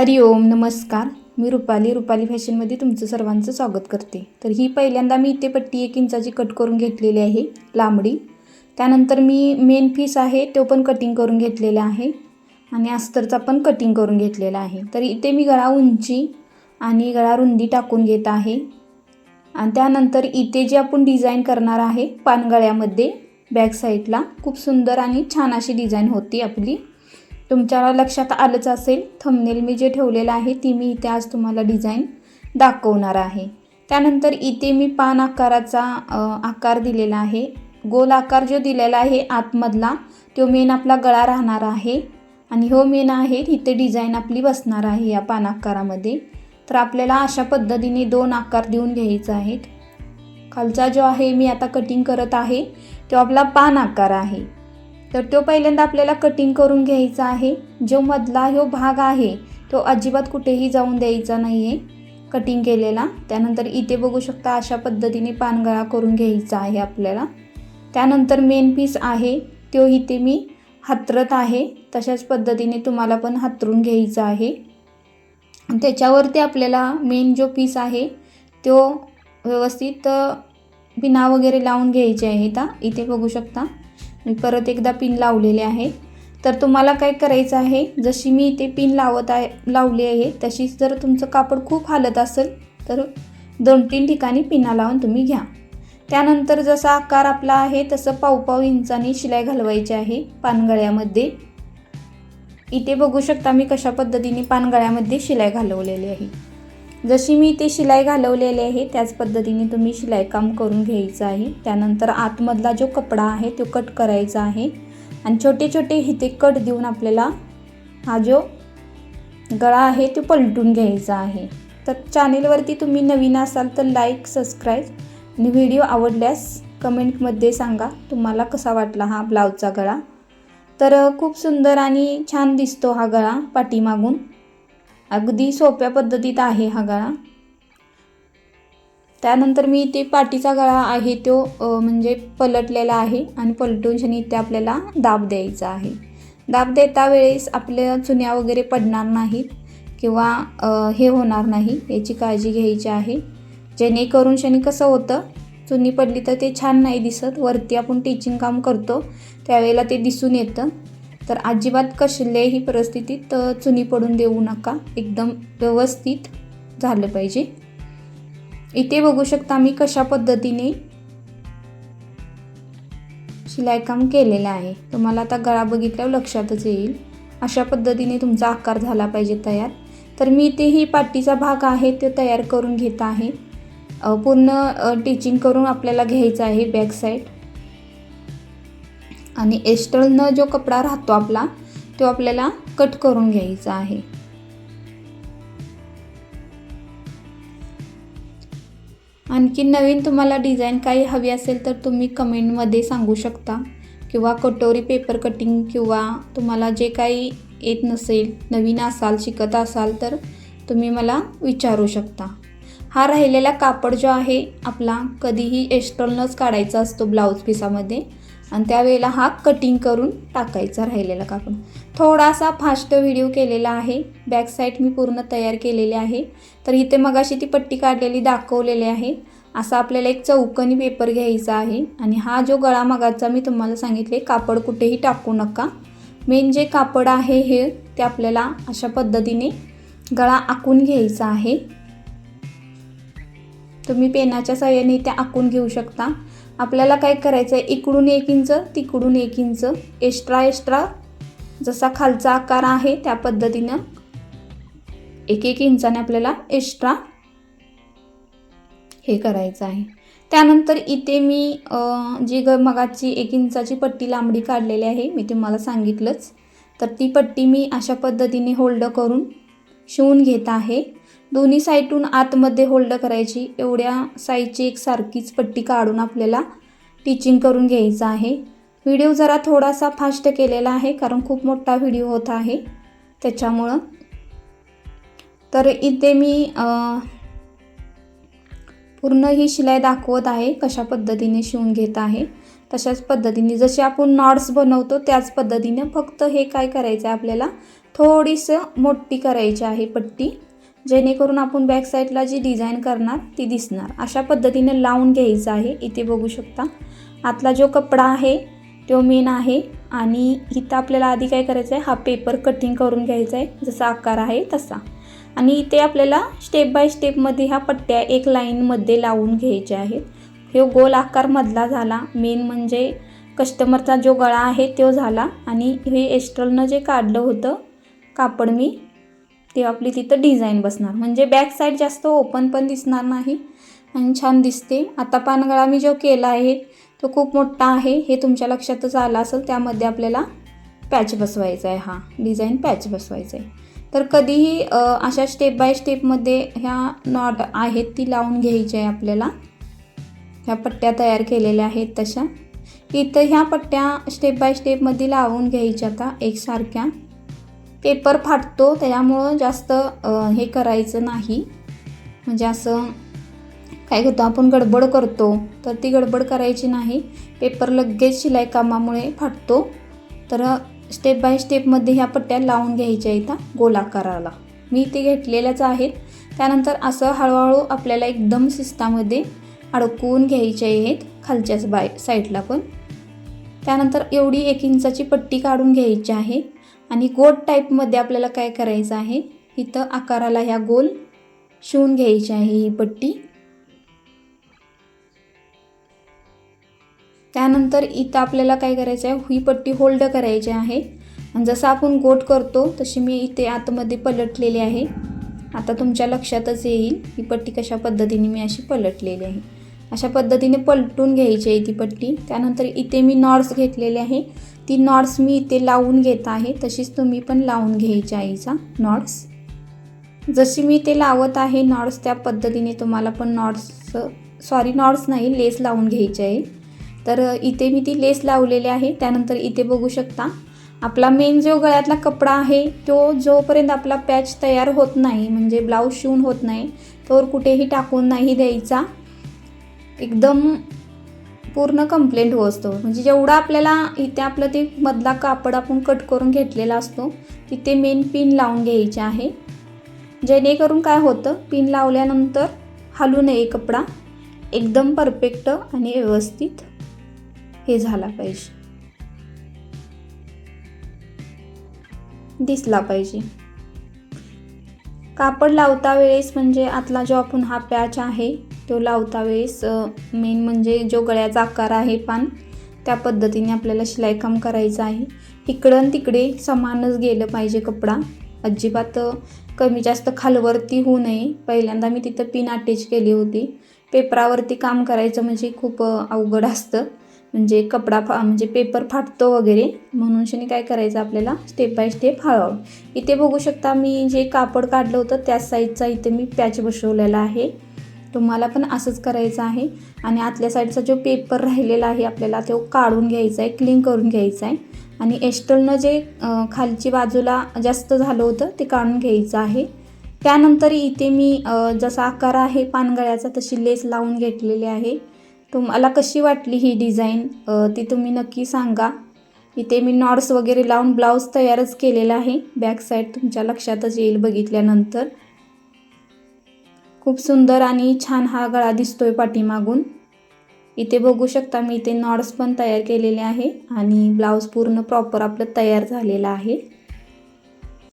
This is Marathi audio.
हरिओम नमस्कार. मी रुपाली रुपाली फॅशनमध्ये तुमचं सर्वांचं स्वागत करते. तर ही पहिल्यांदा मी इथे पट्टी एक इंचाची कट करून घेतलेली आहे लांबडी. त्यानंतर मी मेन पीस आहे तो पण कटिंग करून घेतलेला आहे. आणि अस्तरचा पण कटिंग करून घेतलेला आहे. तर इथे मी गळा उंची आणि गळा रुंदी टाकून घेत आहे. आणि त्यानंतर इथे जे आपण डिझाईन करणार आहे पानगळ्यामध्ये बॅक साईडला खूप सुंदर आणि छान अशी डिझाईन होती आपली. तुमच्या लक्षात आलंच असेल थंबनेल मी जे ठेवलेलं आहे ती मी इथे आज तुम्हाला डिझाईन दाखवणार आहे. त्यानंतर इथे मी पान आकाराचा आकार दिलेला आहे. गोल आकार जो दिलेला आहे आतमधला तो मेन आपला गळा राहणार आहे. आणि हो मेन आहे इथे डिझाईन आपली बसणार आहे या पान आकारामध्ये. तर आपल्याला अशा पद्धतीने दोन आकार देऊन घ्यायचा आहेत. खालचा जो आहे मी आता कटिंग करत आहे तो आपला पान आकार आहे. तर तो पहिल्यांदा आपल्याला कटिंग करून घ्यायचा आहे. जो मधला जो भाग आहे तो अजिबात कुठेही जाऊन द्यायचा नाही आहे कटिंग केलेला. त्यानंतर इथे बघू शकता अशा पद्धतीने पानगळा करून घ्यायचा आहे आपल्याला. त्यानंतर मेन पीस आहे तो इथे मी हातरत आहे. तशाच पद्धतीने तुम्हाला पण हातरून घ्यायचा आहे. त्याच्यावरती आपल्याला मेन जो पीस आहे तो व्यवस्थित पिना वगैरे लावून घ्यायचे आहेत ता इथे बघू शकता. मी परत एकदा पिन लावलेले आहे. तर तुम्हाला काय करायचं आहे जशी मी इथे पिन लावत आहे लावली आहे तशीच जर तुमचं कापड खूप हालत असेल तर दोन तीन ठिकाणी पिना लावून तुम्ही घ्या. त्यानंतर जसा आकार आपला आहे तसं पावपाव इंचाने शिलाई घालवायची आहे पानगळ्यामध्ये. इथे बघू शकता मी कशा पद्धतीने पानगळ्यामध्ये शिलाई घालवलेली आहे. जशी मी इथे शिलाई घालवलेली आहे त्याच पद्धतीने तुम्ही शिलाई काम करून घ्यायचं आहे. त्यानंतर आतमधला जो कपडा आहे तो कट करायचा आहे. आणि छोटे छोटे इथे कट देऊन आपल्याला हा जो गळा आहे तो पलटून घ्यायचा आहे. तर चॅनेलवरती तुम्ही नवीन असाल तर लाईक सबस्क्राईब आणि व्हिडिओ आवडल्यास कमेंटमध्ये सांगा तुम्हाला कसा वाटला हा ब्लाऊजचा गळा. तर खूप सुंदर आणि छान दिसतो हा गळा पाठीमागून. अगदी सोप्या पद्धतीत आहे हा गळा. त्यानंतर मी ते पाठीचा गळा आहे तो म्हणजे पलटलेला आहे आणि पलटून शनी इथे आपल्याला दाब द्यायचा आहे. दाब देता वेळेस आपल्या चुन्या वगैरे पडणार नाहीत किंवा हे होणार नाही याची काळजी घ्यायची आहे. जेणेकरून शनी कसं होतं चुनी पडली तर ते छान नाही दिसत वरती आपण टीचिंग काम करतो त्यावेळेला ते दिसून येतं. तर अजिबात कसल्याही परिस्थितीत चुनी पडून देऊ नका. एकदम व्यवस्थित झालं पाहिजे. इथे बघू शकता मी कशा पद्धतीने शिलाईकाम केलेलं आहे. तुम्हाला आता गळा बघितल्यावर लक्षातच येईल. अशा पद्धतीने तुमचा आकार झाला पाहिजे तयार. तर मी इथे ही पाटीचा भाग आहे तो तयार करून घेत आहे. पूर्ण टीचिंग करून आपल्याला घ्यायचं आहे बॅक साईड. आणि एस्टर्ननं जो कपडा राहतो आपला तो आपल्याला कट करून घ्यायचा आहे. आणखी नवीन तुम्हाला डिझाईन काही हवी असेल तर तुम्ही कमेंटमध्ये सांगू शकता किंवा कटोरी पेपर कटिंग किंवा तुम्हाला जे काही येत नसेल नवीन असाल शिकत असाल तर तुम्ही मला विचारू शकता. हा राहिलेला कापड जो आहे आपला कधीही एक्स्टर्नच काढायचा असतो ब्लाऊज पिसामध्ये. आणि त्यावेळेला हा कटिंग करून टाकायचा राहिलेला कापड थोडासा फास्ट व्हिडिओ केलेला आहे. बॅक साईड मी पूर्ण तयार केलेली आहे. तर इथे मगाशी ती पट्टी काढलेली दाखवलेली आहे. असा आपल्याला एक चौकनी पेपर घ्यायचा आहे. आणि हा जो गळा मगाचा मी तुम्हाला सांगितले कापड कुठेही टाकू नका. मेन जे कापड आहे हे ते आपल्याला अशा पद्धतीने गळा आखून घ्यायचा आहे. तुम्ही पेनाच्या साह्याने ते आखून घेऊ शकता. आपल्याला काय करायचं आहे इकडून एक इंच तिकडून एक इंच. एक्स्ट्रा एक्स्ट्रा जसा खालचा आकार आहे त्या पद्धतीनं एक एक इंचाने आपल्याला एक्स्ट्रा हे करायचं आहे. त्यानंतर इथे मी जी ग मगाची एक इंचाची पट्टी लांबडी काढलेली आहे मी तुम्हाला सांगितलंच. तर ती पट्टी मी अशा पद्धतीने होल्ड करून शिवून घेत आहे. दोन्ही साईडून आतमध्ये होल्ड करायची. एवढ्या साईजची एक सारखीच पट्टी काढून आपल्याला टिचिंग करून घ्यायचं आहे. व्हिडिओ जरा थोडासा फास्ट केलेला आहे कारण खूप मोठा व्हिडिओ होत आहे. त्याच्यामुळं. तर इथे मी पूर्ण ही शिलाई दाखवत आहे कशा पद्धतीने शिवून घेत आहे. तशाच पद्धतीने जसे आपण नॉट्स बनवतो त्याच पद्धतीने फक्त हे काय करायचं आहे आपल्याला थोडीसं मोठी करायची आहे पट्टी. जेणेकरून आपण बॅक साईडला जी डिझाईन करणार ती दिसणार. अशा पद्धतीने लावून घ्यायचं आहे. इथे बघू शकता. आतला जो कपडा आहे तो मेन आहे. आणि इथं आपल्याला आधी काय करायचं आहे हा पेपर कटिंग करून घ्यायचा आहे जसा आकार आहे तसा. आणि इथे आपल्याला स्टेप बाय स्टेपमध्ये ह्या पट्ट्या एक लाईनमध्ये लावून घ्यायच्या आहेत. हे गोल आकार मधला झाला. मेन म्हणजे कस्टमरचा जो गळा आहे तो झाला. आणि हे एस्ट्रलनं जे काढलं होतं कापड मी ते आपली तिथं डिझाईन बसणार. म्हणजे बॅक साईड जास्त ओपन पण दिसणार नाही आणि छान दिसते. आता पानगळा मी जो केला आहे तो खूप मोठा आहे. हे तुमच्या लक्षातच आलं असेल त्यामध्ये आपल्याला पॅच बसवायचा आहे हा. डिझाईन पॅच बसवायचा आहे तर कधीही अशा स्टेप बाय स्टेपमध्ये ह्या नॉट आहेत ती लावून घ्यायची आहे आपल्याला. ह्या पट्ट्या तयार केलेल्या आहेत तशा. इथं ह्या पट्ट्या स्टेप बाय स्टेपमध्ये लावून घ्यायच्या आता एकसारख्या. पेपर फाटतो त्याच्यामुळं जास्त हे करायचं नाही. म्हणजे असं काय करतो आपण गडबड करतो तर ती गडबड करायची नाही. पेपर लगेच शिलाई कामामुळे फाटतो. तर स्टेप बाय स्टेपमध्ये ह्या पट्ट्या लावून घ्यायच्या इथं गोलाकाराला. मी ते घेतलेल्याच आहेत. त्यानंतर असं हळूहळू आपल्याला एकदम शिस्तामध्ये अडकवून घ्यायचे आहेत खालच्याच बाय साईडला पण. त्यानंतर एवढी एक इंचाची पट्टी काढून घ्यायची आहे. आणि गोट टाईपमध्ये आपल्याला काय करायचं आहे? इथं आकाराला ह्या गोल शिवून घ्यायची आहे ही पट्टी. त्यानंतर इथं आपल्याला काय करायचं आहे? ही पट्टी होल्ड करायची आहे. आणि जसं आपण गोट करतो तशी मी इथे आतमध्ये पलटलेली आहे. आता तुमच्या लक्षातच येईल ही पट्टी कशा पद्धतीने मी अशी पलटलेली आहे. अशा पद्धतीने पलटून घ्यायची आहे ती पट्टी. त्यानंतर इथे मी नॉर्स घेतलेले आहे. ती नॉट्स मी इथे लावून घेत आहे तशीच तुम्ही पण लावून घ्यायची आईचा नॉट्स. जशी मी ते लावत आहे नॉट्स त्या पद्धतीने तुम्हाला पण नॉट्स सॉरी नॉट्स नाही लेस लावून घ्यायची आहे. तर इथे मी ती लेस लावलेली आहे त्यानंतर इथे बघू शकता. आपला मेन जो गळ्यातला कपडा आहे तो जोपर्यंत आपला पॅच तयार होत नाही म्हणजे ब्लाऊज शिवून होत नाही तोवर कुठेही टाकून नाही द्यायचा. एकदम पूर्ण कंप्लेंट हो असतो. म्हणजे जेवढा आपल्याला इथे आपलं ते मधला कापड आपण कट करून घेतलेला असतो तिथे मेन पिन लावून घ्यायचे आहे. जेणेकरून काय होतं पिन लावल्यानंतर हलू नये कपडा. एकदम परफेक्ट आणि व्यवस्थित हे झाला पाहिजे. दिसला पाहिजे. कापड लावता वेळेस म्हणजे आतला जो आपण हा पॅच आहे तो लावता वेळेस मेन म्हणजे जो गळ्याचा आकार आहे पान त्या पद्धतीने आपल्याला शिलाईकाम करायचं आहे. इकडं तिकडे समानच गेलं पाहिजे कपडा. अजिबात कमी जास्त खालवरती होऊ नये. पहिल्यांदा मी तिथं पिन अटॅच केली होती. पेपरावरती काम करायचं म्हणजे खूप अवघड असतं. म्हणजे कपडा फा म्हणजे पेपर फाटतो वगैरे. म्हणून शनी काय करायचं आपल्याला? स्टेप बाय स्टेप हळूहळू. इथे बघू शकता मी जे कापड काढलं होतं त्याच साईजचा इथे मी पॅच बसवलेला आहे. तुम्हाला पण असंच करायचं आहे. आणि आतल्या साईडचा जो पेपर राहिलेला आहे आपल्याला तो काढून घ्यायचा आहे क्लीन करून घ्यायचा आहे. आणि एस्टलनं जे खालची बाजूला जास्त झालं होतं ते काढून घ्यायचं आहे. त्यानंतर इथे मी जसा आकार आहे पानगळ्याचा तशी लेस लावून घेतलेली आहे. तुम्हाला कशी वाटली ही डिझाईन ती तुम्ही नक्की सांगा. इथे मी नॉट्स वगैरे लावून ब्लाऊज तयारच केलेला आहे. बॅक साईड तुमच्या लक्षातच येईल बघितल्यानंतर. खूप सुंदर आणि छान हा गळा दिसतोय पाठीमागून. इथे बघू शकता मी इथे नॉट्स पण तयार केलेले आहे आणि ब्लाऊज पूर्ण प्रॉपर आपलं तयार झालेलं आहे.